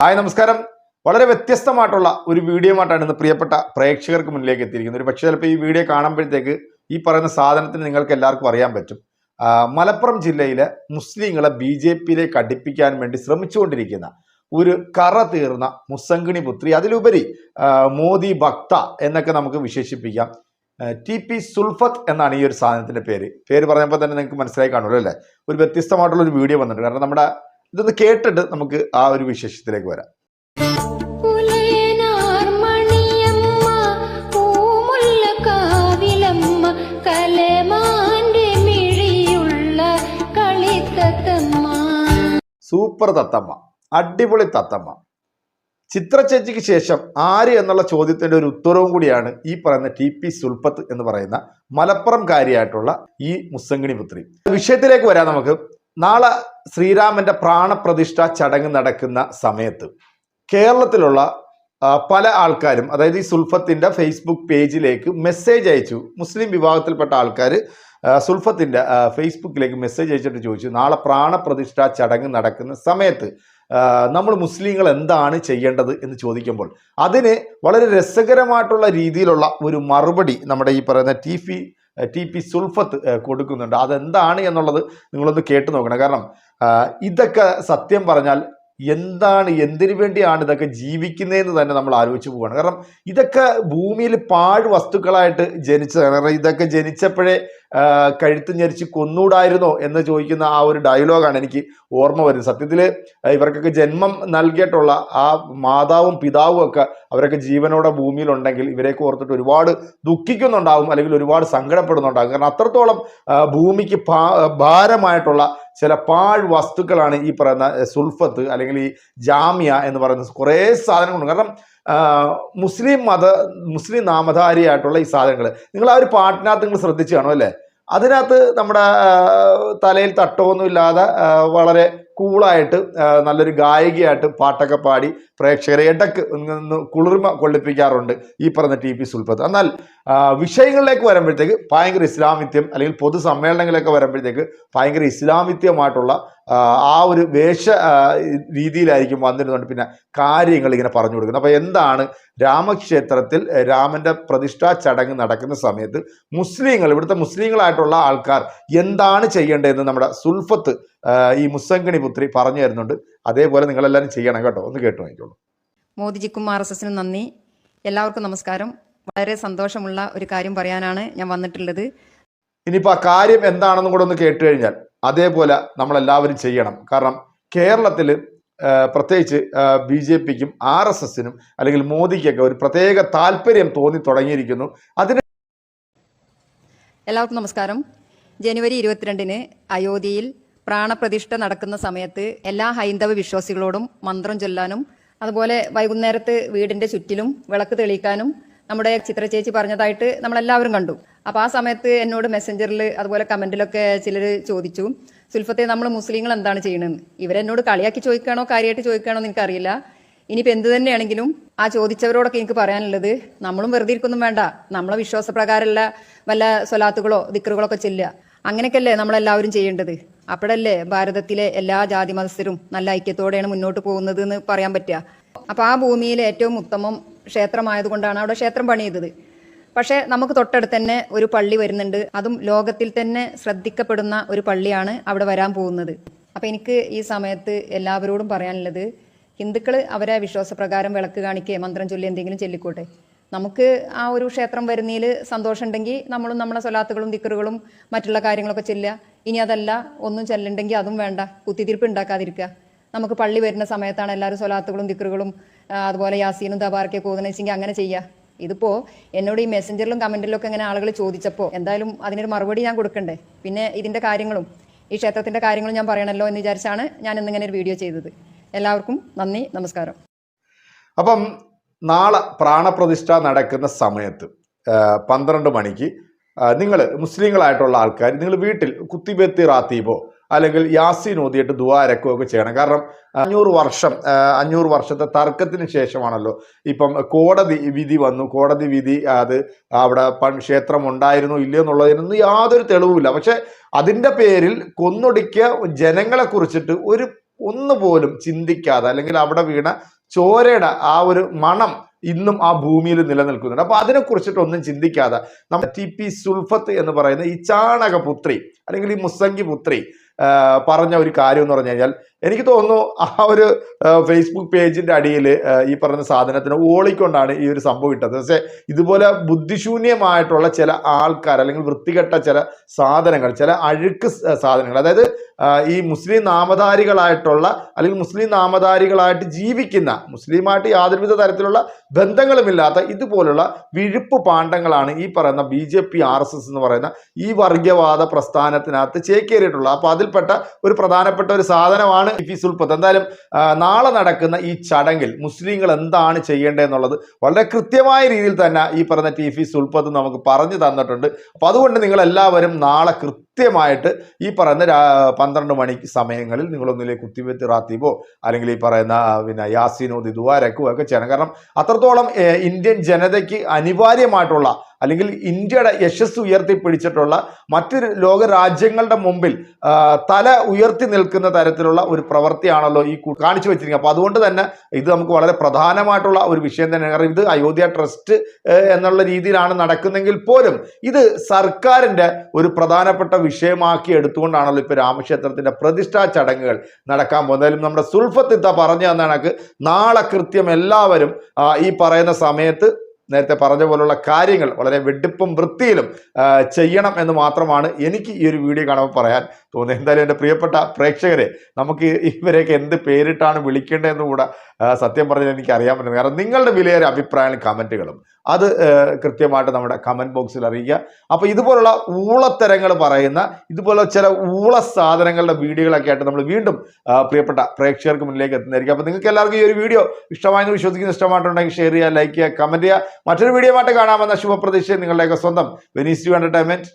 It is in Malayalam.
ഹായ് നമസ്കാരം. വളരെ വ്യത്യസ്തമായിട്ടുള്ള ഒരു വീഡിയോ ആയിട്ടാണ് ഇന്ന് പ്രിയപ്പെട്ട പ്രേക്ഷകർക്ക് മുന്നിലേക്ക് എത്തിയിരിക്കുന്നത്. ഒരു പക്ഷേ ചിലപ്പോൾ ഈ വീഡിയോ കാണുമ്പോഴത്തേക്ക് ഈ പറയുന്ന സാധനത്തിന് നിങ്ങൾക്ക് എല്ലാവർക്കും അറിയാൻ പറ്റും. മലപ്പുറം ജില്ലയിലെ മുസ്ലിങ്ങളെ ബി ജെ പിയിലേക്ക് അടുപ്പിക്കാൻ വേണ്ടി ശ്രമിച്ചുകൊണ്ടിരിക്കുന്ന ഒരു കറ തീർന്ന മുസങ്കിണി പുത്രി അതിലുപരി മോദി ഭക്ത എന്നൊക്കെ നമുക്ക് വിശേഷിപ്പിക്കാം. ടി പി സുൽഫത്ത് എന്നാണ് ഈ ഒരു സാധനത്തിന്റെ പേര്. പേര് പറഞ്ഞപ്പോൾ തന്നെ നിങ്ങൾക്ക് മനസ്സിലായി കാണുമല്ലോ അല്ലേ? ഒരു വ്യത്യസ്തമായിട്ടുള്ള ഒരു വീഡിയോ വന്നിട്ടുണ്ട്. കാരണം നമ്മുടെ ഇതൊന്ന് കേട്ടിട്ട് നമുക്ക് ആ ഒരു വിശേഷത്തിലേക്ക് വരാം. സൂപ്പർ തത്തമ്മ അടിപൊളി തത്തമ്മ. ചിത്രചേച്ചിക്ക് ശേഷം ആര് എന്നുള്ള ചോദ്യത്തിന്റെ ഒരു ഉത്തരവും കൂടിയാണ് ഈ പറയുന്ന ടി പി സുൽപത്ത് എന്ന് പറയുന്ന മലപ്പുറം കാര്യമായിട്ടുള്ള ഈ മുസ്സങ്കിണി പുത്രി. വിഷയത്തിലേക്ക് വരാം നമുക്ക്. നാളെ ശ്രീരാമന്റെ പ്രാണപ്രതിഷ്ഠ ചടങ്ങ് നടക്കുന്ന സമയത്ത് കേരളത്തിലുള്ള പല ആൾക്കാരും അതായത് ഈ സുൽഫത്തിന്റെ ഫേസ്ബുക്ക് പേജിലേക്ക് മെസ്സേജ് അയച്ചു. മുസ്ലിം വിഭാഗത്തിൽപ്പെട്ട ആൾക്കാർ സുൽഫത്തിന്റെ ഫേസ്ബുക്കിലേക്ക് മെസ്സേജ് അയച്ചിട്ട് ചോദിച്ചു നാളെ പ്രാണപ്രതിഷ്ഠ ചടങ്ങ് നടക്കുന്ന സമയത്ത് നമ്മൾ മുസ്ലിങ്ങൾ എന്താണ് ചെയ്യേണ്ടത്? എന്ന് ചോദിക്കുമ്പോൾ അതിന് വളരെ രസകരമായിട്ടുള്ള രീതിയിലുള്ള ഒരു മറുപടി നമ്മുടെ ഈ പറയുന്ന ടി ടി പി സുൽഫത്ത് കൊടുക്കുന്നുണ്ട്. അതെന്താണ് എന്നുള്ളത് നിങ്ങളൊന്ന് കേട്ടു നോക്കണം. കാരണം ഇതൊക്കെ സത്യം പറഞ്ഞാൽ എന്താണ് എന്തിനു വേണ്ടിയാണ് ഇതൊക്കെ ജീവിക്കുന്നതെന്ന് തന്നെ നമ്മൾ ആലോചിച്ച് പോവുകയാണ് കാരണം ഇതൊക്കെ ഭൂമിയിൽ പാഴ് വസ്തുക്കളായിട്ട് ജനിച്ചതാണ്. കാരണം ഇതൊക്കെ ജനിച്ചപ്പോഴേ കഴുത്ത് ഞെരിച്ച് കൊന്നൂടായിരുന്നോ എന്ന് ചോദിക്കുന്ന ആ ഒരു ഡയലോഗാണ് എനിക്ക് ഓർമ്മ വരുന്നത്. സത്യത്തിൽ ഇവർക്കൊക്കെ ജന്മം നൽകിയിട്ടുള്ള ആ മാതാവും പിതാവും ഒക്കെ അവരൊക്കെ ജീവനോടെ ഭൂമിയിലുണ്ടെങ്കിൽ ഇവരെയൊക്കെ ഓർത്തിട്ട് ഒരുപാട് ദുഃഖിക്കുന്നുണ്ടാവും അല്ലെങ്കിൽ ഒരുപാട് സങ്കടപ്പെടുന്നുണ്ടാകും കാരണം അത്രത്തോളം ഭൂമിക്ക് ഭാരമായിട്ടുള്ള ചില പാഴ് വസ്തുക്കളാണ് ഈ പറയുന്ന സുൽഫത്ത് അല്ലെങ്കിൽ ഈ ജാമ്യ എന്ന് പറയുന്ന കുറേ സാധനങ്ങളുണ്ട്. കാരണം മുസ്ലിം മത മുസ്ലിം നാമധാരിയായിട്ടുള്ള ഈ സാധനങ്ങൾ. നിങ്ങൾ ആ ഒരു പാട്ടിനകത്ത് നിങ്ങൾ ശ്രദ്ധിച്ചു കാണും അല്ലേ? അതിനകത്ത് നമ്മുടെ തലയിൽ തട്ടമൊന്നും ഇല്ലാതെ വളരെ കൂളായിട്ട് നല്ലൊരു ഗായികയായിട്ട് പാട്ടൊക്കെ പാടി പ്രേക്ഷകരെ ഇടയ്ക്ക് കുളിർമ കൊള്ളിപ്പിക്കാറുണ്ട് ഈ പറഞ്ഞ ടി പി സുൽഫത്ത്. എന്നാൽ വിഷയങ്ങളിലേക്ക് വരുമ്പോഴത്തേക്ക് ഭയങ്കര ഇസ്ലാമിത്യം അല്ലെങ്കിൽ പൊതുസമ്മേളനങ്ങളിലൊക്കെ വരുമ്പോഴത്തേക്ക് ഭയങ്കര ഇസ്ലാമിത്യമായിട്ടുള്ള ആ, ഒരു വേഷ രീതിയിലായിരിക്കും വന്നിരുന്നുണ്ട് പിന്നെ കാര്യങ്ങൾ ഇങ്ങനെ പറഞ്ഞു കൊടുക്കുന്നത്. അപ്പോൾ എന്താണ് രാമക്ഷേത്രത്തിൽ രാമന്റെ പ്രതിഷ്ഠാ ചടങ്ങ് നടക്കുന്ന സമയത്ത് മുസ്ലിങ്ങൾ ഇവിടുത്തെ മുസ്ലിങ്ങളായിട്ടുള്ള ആൾക്കാർ എന്താണ് ചെയ്യേണ്ടതെന്ന് നമ്മുടെ സുൽഫത്ത് ഈ മുസ്സങ്കണി പുത്രി പറഞ്ഞു തരുന്നുണ്ട്. അതേപോലെ നിങ്ങളെല്ലാവരും ചെയ്യണം കേട്ടോ. ഒന്ന് കേട്ടു നോക്കിക്കോളൂ മോദിജിക്കും ആർ എസ് എസിനും നന്ദി. എല്ലാവർക്കും നമസ്കാരം. വളരെ സന്തോഷമുള്ള ഒരു കാര്യം പറയാനാണ് ഞാൻ വന്നിട്ടുള്ളത്. ഇനിയിപ്പോൾ ആ കാര്യം എന്താണെന്നും കൂടെ ഒന്ന് കേട്ട് കഴിഞ്ഞാൽ അതേപോലെ നമ്മളെല്ലാവരും ചെയ്യണം. കാരണം കേരളത്തിൽ പ്രത്യേകിച്ച് ബി ജെ പിക്കും ആർ എസ് എസിനും അല്ലെങ്കിൽ മോദിക്കൊക്കെ ഒരു പ്രത്യേക താല്പര്യം തോന്നി തുടങ്ങിയിരിക്കുന്നു. അതിന് എല്ലാവർക്കും നമസ്കാരം. ജനുവരി ഇരുപത്തിരണ്ടിന് അയോധ്യയിൽ പ്രാണപ്രതിഷ്ഠ നടക്കുന്ന സമയത്ത് എല്ലാ ഹൈന്ദവ വിശ്വാസികളോടും മന്ത്രം ചൊല്ലാനും അതുപോലെ വൈകുന്നേരത്ത് വീടിന്റെ ചുറ്റിലും വിളക്ക് തെളിയിക്കാനും നമ്മുടെ ചിത്ര ചേച്ചി പറഞ്ഞതായിട്ട് നമ്മളെല്ലാവരും കണ്ടു. അപ്പോൾ ആ സമയത്ത് എന്നോട് മെസ്സഞ്ചറിൽ അതുപോലെ കമന്റിലൊക്കെ ചിലർ ചോദിച്ചു. സുൽഫത്തെ നമ്മൾ മുസ്ലിങ്ങൾ എന്താണ് ചെയ്യണമെന്ന് ഇവരെന്നോട് കളിയാക്കി ചോദിക്കണോ കാര്യമായിട്ട് ചോദിക്കണോ എന്ന് എനിക്കറിയില്ല. ഇനിയിപ്പോൾ എന്ത് തന്നെയാണെങ്കിലും ആ ചോദിച്ചവരോടൊക്കെ എനിക്ക് പറയാനുള്ളത് നമ്മളും വെറുതെ ഇരിക്കൊന്നും വേണ്ട. നമ്മളെ വിശ്വാസപ്രകാരമുള്ള വല്ല സ്വലാത്തുകളോ ദിക്കറുകളോ ഒക്കെ ചെല്ലുക. അങ്ങനെയൊക്കെയല്ലേ നമ്മളെല്ലാവരും ചെയ്യേണ്ടത്. അപ്പോഴല്ലേ ഭാരതത്തിലെ എല്ലാ ജാതി മതസ്ഥരും നല്ല ഐക്യത്തോടെയാണ് മുന്നോട്ട് പോകുന്നത് എന്ന് പറയാൻ പറ്റുക. അപ്പോൾ ആ ഭൂമിയിലെ ഏറ്റവും ഉത്തമം ക്ഷേത്രമായതുകൊണ്ടാണ് അവിടെ ക്ഷേത്രം പണിയതത് പക്ഷേ നമുക്ക് തൊട്ടടുത്ത് തന്നെ ഒരു പള്ളി വരുന്നുണ്ട്. അതും ലോകത്തിൽ തന്നെ ശ്രദ്ധിക്കപ്പെടുന്ന ഒരു പള്ളിയാണ് അവിടെ വരാൻ പോകുന്നത്. അപ്പം എനിക്ക് ഈ സമയത്ത് എല്ലാവരോടും പറയാനുള്ളത് ഹിന്ദുക്കൾ അവരെ വിശ്വാസപ്രകാരം വിളക്ക് കാണിക്കുക മന്ത്രം ചൊല്ലി എന്തെങ്കിലും ചൊല്ലിക്കോട്ടെ. നമുക്ക് ആ ഒരു ക്ഷേത്രം വരുന്നതിൽ സന്തോഷമുണ്ടെങ്കിൽ നമ്മളും നമ്മളെ സ്വലാത്തുകളും ദിക്കറുകളും മറ്റുള്ള കാര്യങ്ങളൊക്കെ ചെല്ലുക. ഇനി അതല്ല ഒന്നും ചെല്ലുണ്ടെങ്കിൽ അതും വേണ്ട. കുത്തിത്തിരിപ്പ് ഉണ്ടാക്കാതിരിക്കുക. നമുക്ക് പള്ളി വരുന്ന സമയത്താണ് എല്ലാവരും സ്വലാത്തുകളും ദിക്കറുകളും അതുപോലെ യാസീനും തബാർക്കൊക്കെ ഓതനച്ചെങ്കിൽ അങ്ങനെ ചെയ്യുക ഇതിപ്പോൾ എന്നോട് ഈ മെസ്സഞ്ചറിലും കമന്റിലും ഒക്കെ ഇങ്ങനെ ആളുകൾ ചോദിച്ചപ്പോൾ എന്തായാലും അതിനൊരു മറുപടി ഞാൻ കൊടുക്കണ്ടേ? പിന്നെ ഇതിന്റെ കാര്യങ്ങളും ഈ ക്ഷേത്രത്തിന്റെ കാര്യങ്ങളും ഞാൻ പറയണല്ലോ എന്ന് വിചാരിച്ചാണ് ഞാൻ ഇന്നിങ്ങനെ ഒരു വീഡിയോ ചെയ്തത്. എല്ലാവർക്കും നന്ദി നമസ്കാരം. അപ്പം നാളെ പ്രാണപ്രതിഷ്ഠ നടക്കുന്ന സമയത്ത് പന്ത്രണ്ട് മണിക്ക് നിങ്ങൾ മുസ്ലിങ്ങളായിട്ടുള്ള ആൾക്കാർ നിങ്ങൾ വീട്ടിൽ കുത്തിബെത്തി റാത്തീബോ അല്ലെങ്കിൽ യാസീൻ ഓതിയിട്ട് ദുവാരക്കോ ഒക്കെ ചെയ്യണം. കാരണം അഞ്ഞൂറ് വർഷം അഞ്ഞൂറ് വർഷത്തെ തർക്കത്തിന് ശേഷമാണല്ലോ ഇപ്പം കോടതി വിധി വന്നു. കോടതി വിധി അത് അവിടെ പൺ ക്ഷേത്രം ഉണ്ടായിരുന്നോ ഇല്ലയോ എന്നുള്ളതിനൊന്നും യാതൊരു തെളിവുമില്ല. പക്ഷെ അതിന്റെ പേരിൽ കൊന്നൊടുക്കിയ ജനങ്ങളെ കുറിച്ചിട്ട് ഒരു ഒന്നുപോലും ചിന്തിക്കാതെ അല്ലെങ്കിൽ അവിടെ വീണ ചോരയുടെ ആ ഒരു മണം ഇന്നും ആ ഭൂമിയിൽ നിലനിൽക്കുന്നുണ്ട്. അപ്പൊ അതിനെ കുറിച്ചിട്ട് ഒന്നും ചിന്തിക്കാതെ നമ്മൾ ടി പി സുൽഫത്ത് എന്ന് പറയുന്ന ഈ ചാണകപുത്രി അല്ലെങ്കിൽ ഈ മുസ്സങ്കി പുത്രി പറഞ്ഞ ഒരു കാര്യം എന്ന് പറഞ്ഞു കഴിഞ്ഞാൽ എനിക്ക് തോന്നുന്നു ആ ഒരു ഫേസ്ബുക്ക് പേജിന്റെ അടിയിൽ ഈ പറഞ്ഞ സാധനത്തിന് ഓളിക്കൊണ്ടാണ് ഈ ഒരു സംഭവം ഇട്ടത്. പക്ഷേ ഇതുപോലെ ബുദ്ധിശൂന്യമായിട്ടുള്ള ചില ആൾക്കാർ അല്ലെങ്കിൽ വൃത്തികെട്ട ചില സാധനങ്ങൾ ചില അഴുക്ക് സാധനങ്ങൾ അതായത് ഈ മുസ്ലിം നാമധാരികളായിട്ടുള്ള അല്ലെങ്കിൽ മുസ്ലിം നാമധാരികളായിട്ട് ജീവിക്കുന്ന മുസ്ലിമായിട്ട് യാതൊരുവിധ തരത്തിലുള്ള ബന്ധങ്ങളുമില്ലാത്ത ഇതുപോലുള്ള വിഴുപ്പ് പാണ്ഡങ്ങളാണ് ഈ പറയുന്ന B J P R S S എന്ന് പറയുന്ന ഈ വർഗീയവാദ പ്രസ്ഥാനത്തിനകത്ത് ചേക്കേറിയിട്ടുള്ളത്. അപ്പോൾ അതിൽപ്പെട്ട ഒരു പ്രധാനപ്പെട്ട ഒരു സാധനമാണ് ഇഫി സുൽപത്ത് എന്തായാലും നാളെ നടക്കുന്ന ഈ ചടങ്ങിൽ മുസ്ലിങ്ങൾ എന്താണ് ചെയ്യേണ്ടതെന്നുള്ളത് വളരെ കൃത്യമായ രീതിയിൽ തന്നെ ഈ പറഞ്ഞ ടി ഫി സുൽപത്ത് നമുക്ക് പറഞ്ഞു തന്നിട്ടുണ്ട്. അപ്പൊ അതുകൊണ്ട് നിങ്ങൾ എല്ലാവരും നാളെ കൃത്യമായിട്ട് ഈ പറയുന്ന പന്ത്രണ്ട് മണിക്ക് സമയങ്ങളിൽ നിങ്ങളൊന്നിലെ കുത്തിവെത്ത് റാത്തീബോ അല്ലെങ്കിൽ ഈ പറയുന്ന പിന്നെ യാസീനോ ദിദുവാരക്കോ ഒക്കെ ചെയ്യണം. കാരണം അത്രത്തോളം ഇന്ത്യൻ ജനതയ്ക്ക് അനിവാര്യമായിട്ടുള്ള അല്ലെങ്കിൽ ഇന്ത്യയുടെ യശസ് ഉയർത്തിപ്പിടിച്ചിട്ടുള്ള മറ്റ് ലോക രാജ്യങ്ങളുടെ മുമ്പിൽ തല ഉയർത്തി നിൽക്കുന്ന തരത്തിലുള്ള ഒരു പ്രവൃത്തിയാണല്ലോ ഈ കാണിച്ചു വെച്ചിരിക്കുന്നത്. അപ്പോൾ അതുകൊണ്ട് തന്നെ ഇത് നമുക്ക് വളരെ പ്രധാനമായിട്ടുള്ള ഒരു വിഷയം തന്നെയാണ്. കാരണം ഇത് അയോധ്യ ട്രസ്റ്റ് എന്നുള്ള രീതിയിലാണ് നടക്കുന്നെങ്കിൽ പോലും ഇത് സർക്കാരിന്റെ ഒരു പ്രധാനപ്പെട്ട വിഷയമാക്കി എടുത്തുകൊണ്ടാണല്ലോ ഇപ്പോൾ രാമക്ഷേത്രത്തിന്റെ പ്രതിഷ്ഠാ ചടങ്ങുകൾ നടക്കാൻ പോകുന്നതിലും നമ്മുടെ സുൽഫത്തിത്ത പറഞ്ഞു തന്ന കണക്ക് നാളെ കൃത്യം എല്ലാവരും ഈ പറയുന്ന സമയത്ത് നേരത്തെ പറഞ്ഞ പോലുള്ള കാര്യങ്ങൾ വളരെ വെടിപ്പും വൃത്തിയിലും ചെയ്യണം എന്ന് മാത്രമാണ് എനിക്ക് ഈ ഒരു വീഡിയോ കാണുമ്പോൾ പറയാൻ തോന്നുന്നത് എന്തായാലും എന്റെ പ്രിയപ്പെട്ട പ്രേക്ഷകരെ നമുക്ക് ഇവരെയൊക്കെ എന്ത് പേരിട്ടാണ് വിളിക്കേണ്ടതെന്ന് കൂടെ സത്യം പറഞ്ഞാൽ എനിക്ക് അറിയാൻ പറ്റുന്നത് കാരണം നിങ്ങളുടെ വിലയേറെ അഭിപ്രായങ്ങളും കമന്റുകളും അത് കൃത്യമായിട്ട് നമ്മുടെ കമന്റ് ബോക്സിൽ അറിയിക്കുക. അപ്പോൾ ഇതുപോലുള്ള ഊളത്തരങ്ങൾ പറയുന്ന ഇതുപോലെ ചില ഊള സാധനങ്ങളുടെ വീഡിയോകളൊക്കെ ആയിട്ട് നമ്മൾ വീണ്ടും പ്രിയപ്പെട്ട പ്രേക്ഷകർക്ക് മുന്നിലേക്ക് എത്തുന്നതായിരിക്കും. അപ്പോൾ നിങ്ങൾക്ക് എല്ലാവർക്കും ഈ ഒരു വീഡിയോ ഇഷ്ടമായെന്ന് വിശ്വസിക്കുന്ന ഇഷ്ടമായിട്ടുണ്ടെങ്കിൽ ഷെയർ ചെയ്യുക ലൈക്ക് ചെയ്യുക കമന്റ് ചെയ്യുക. മറ്റൊരു വീഡിയോ ആയിട്ട് കാണാമെന്ന ശുഭപ്രതീക്ഷ നിങ്ങളുടെയൊക്കെ സ്വന്തം വെനീസ് ടു എന്റർടൈൻമെന്റ്